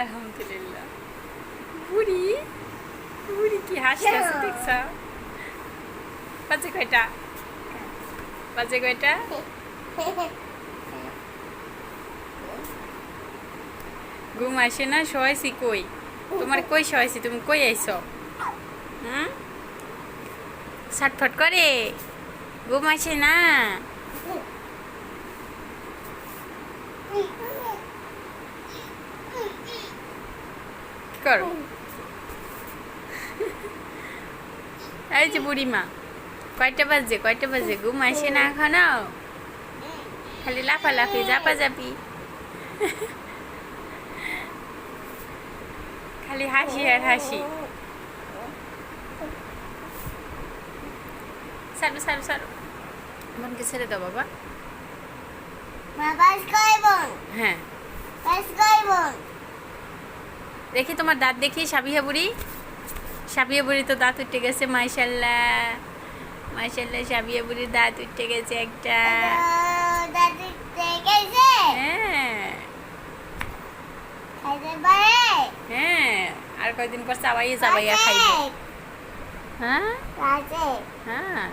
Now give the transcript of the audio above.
আলহামদুলিল্লাহ। বুড়ি বুড়ি কি হাসতেছে দেখছ? বাজে কয়টা? বাজে কয়টা? ঘুম আসে না শোয়াইছি কই? তোমার কই শোয়াইছি? তুমি কই আইছো? হুম? ছটফট করে? ঘুম আসে না কি করো। এই যে বুড়িমা কয়টা বাজে কয়টা বাজে? ঘুম আসে না এখনও? খালি লাফালাফি জাপা জাপি খালি হাসি আর হাসি। সারো সারো সারো। বোনকে ছেড়ে দাও বাবা। হ্যাঁ। দেখি তোমার দাঁত দেখি সাবিহা বুড়ি। সাবিয়া বুড়ি তো দাঁত উঠে গেছে মাইশাল্লাহ মাইশাল্লাহ সাবিয়া বুড়ির দাঁত উঠে গেছে একটা। হ্যাঁ। হ্যাঁ আর কয়দিন পর চাবাইয়ে চাবাইয়া খাইবে। হ্যাঁ। হ্যাঁ।